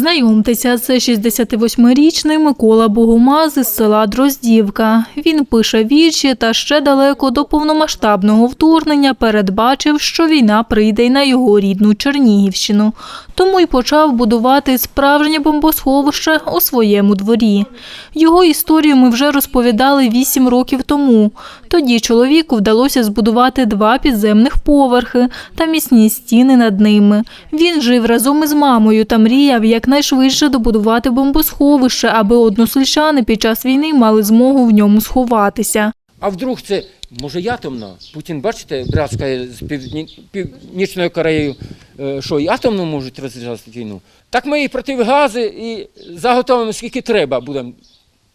Знайомтеся, це 68-річний Микола Богомаз із села Дроздівка. Він пише вірші та ще далеко до повномасштабного вторгнення передбачив, що війна прийде й на його рідну Чернігівщину. Тому й почав будувати справжнє бомбосховище у своєму дворі. Його історію ми вже розповідали вісім років тому. Тоді чоловіку вдалося збудувати два підземних поверхи та міцні стіни над ними. Він жив разом із мамою та мріяв якнайшвидше добудувати бомбосховище, аби односельчани під час війни мали змогу в ньому сховатися. А вдруг це може атомна? Путін, бачите, братська з Північною Кореєю, е, що і атомну можуть розв'язати війну. Так ми і противгази, і заготовимо скільки треба будемо.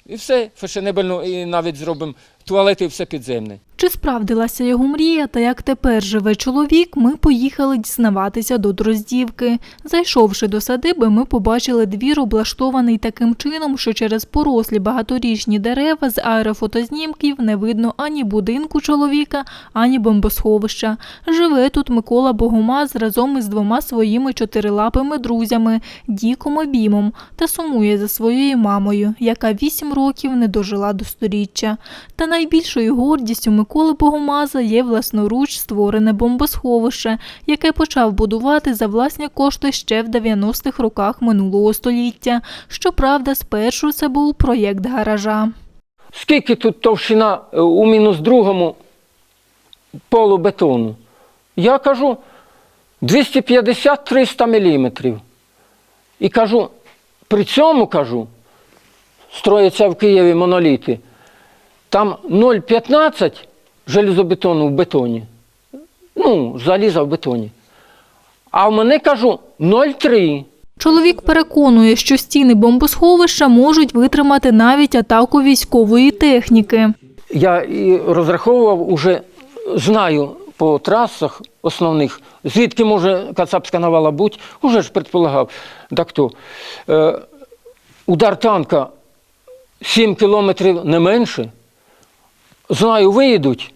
І все фешенебельно, і навіть зробимо туалети все підземне. Чи справдилася його мрія та як тепер живе чоловік, ми поїхали дізнаватися до Дроздівки. Зайшовши до садиби, ми побачили двір, облаштований таким чином, що через порослі багаторічні дерева з аерофотознімків не видно ані будинку чоловіка, ані бомбосховища. Живе тут Микола Богомаз разом із двома своїми чотирилапими друзями Діком і Бімом та сумує за своєю мамою, яка вісім років не дожила до сторіччя. Та найбільшою гордістю Миколи Богомаза є власноруч створене бомбосховище, яке почав будувати за власні кошти ще в 90-х роках минулого століття. Щоправда, спершу це був проєкт гаража. Скільки тут товщина е, у мінус другому полубетону? Я кажу 250-300 міліметрів. І кажу, при цьому кажу, строяться в Києві моноліти. Там 0,15 железобетону в бетоні. Ну, заліза в бетоні. А в мене кажу 0,3. Чоловік переконує, що стіни бомбосховища можуть витримати навіть атаку військової техніки. Я і розраховував, уже знаю по трасах основних, звідки може Кацапська навала бути, уже ж предполагав. Так то, е, удар танка 7 кілометрів не менше. Знаю, виїдуть.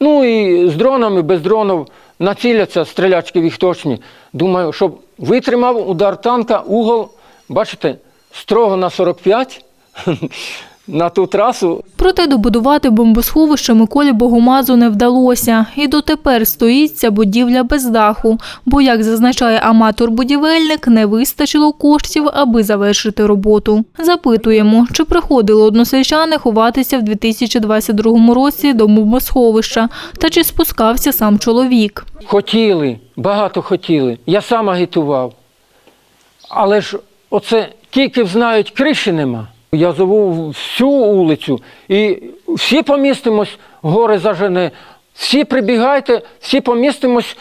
Ну і з дронами, без дронів націляться, стрілячки віхточні. Думаю, щоб витримав удар танка, угол, бачите, строго на 45 на ту трасу Проте добудувати бомбосховище Миколі Богомазу не вдалося. І дотепер стоїть ця будівля без даху, бо, як зазначає аматор-будівельник, не вистачило коштів, аби завершити роботу. Запитуємо, чи приходили односельчани ховатися в 2022 році до бомбосховища, та чи спускався сам чоловік. Хотіли, багато хотіли. Я сам агітував. Але ж оце тільки знають, криші нема. Я зову всю вулицю і всі помістимось, гори зажене. Всі прибігайте, всі помістимось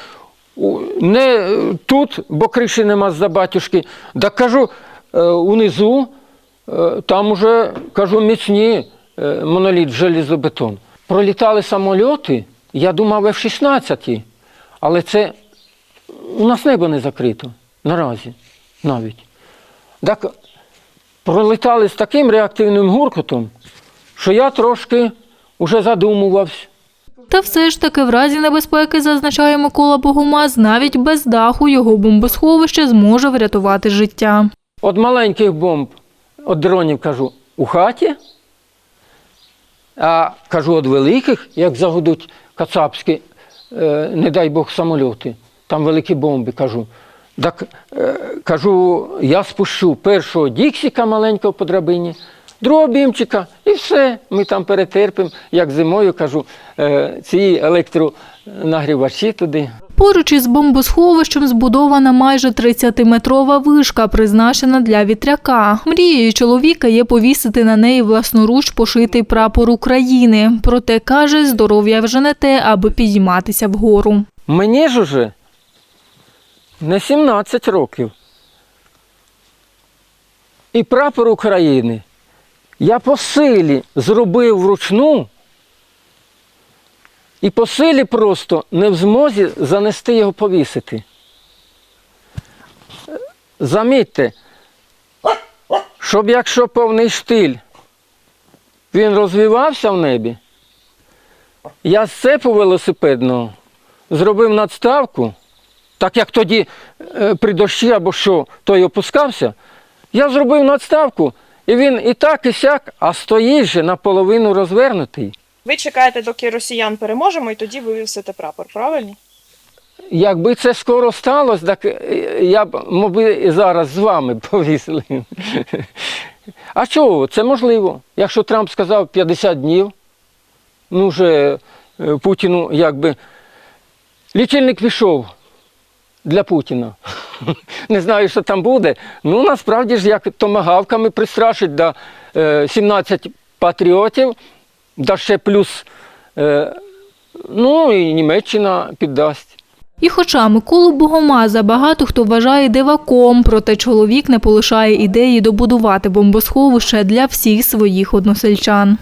не е, тут, бо криші нема з-за батюшки. Так кажу, е, унизу, е, там уже кажу, міцні моноліт, железобетон. Пролітали самольоти, я думав F-16, але це у нас небо не закрито наразі навіть. Так пролітали з таким реактивним гуркотом, що я трошки вже задумувався. Та все ж таки в разі небезпеки, зазначає Микола Богомаз, навіть без даху його бомбосховище зможе врятувати життя. От маленьких бомб, от дронів кажу, у хаті, а кажу, от великих, як загудуть кацапські, е, не дай Бог, самольоти, там великі бомби, кажу. Так е, кажу, я спущу першого діксіка маленького по драбині, другого бімчика, і все. Ми там перетерпимо, як зимою кажу, е, ці електронагрівачі туди. Поруч із бомбосховищем збудована майже 30-метрова вишка, призначена для вітряка. Мрією чоловіка є повісити на неї власноруч пошитий прапор України. Проте каже, здоров'я вже не те, аби підійматися вгору. Мені ж уже не 17 років. І прапор України я по силі зробив вручну, і по силі просто не в змозі занести його повісити. Замітьте, щоб якщо повний штиль він розвивався в небі, я з цепу велосипедного зробив надставку, так як тоді е, при дощі або що той опускався, Я зробив надставку, і він і так, і сяк, а стоїть же наполовину розвернутий. Ви чекаєте, доки росіян переможемо, і тоді вивісите прапор, правильно? Якби це скоро сталося, так е, я б, мабуть, і зараз з вами повісили. А чого? Це можливо. Якщо Трамп сказав 50 днів, ну вже е, Путіну якби лічильник пішов для Путіна. Не знаю, що там буде. Ну, насправді ж, як томагавками пристрашить е, 17 патріотів, да ще плюс, е, ну і Німеччина піддасть. І хоча Миколу Богомаза багато хто вважає диваком, проте чоловік не полишає ідеї добудувати бомбосховище для всіх своїх односельчан.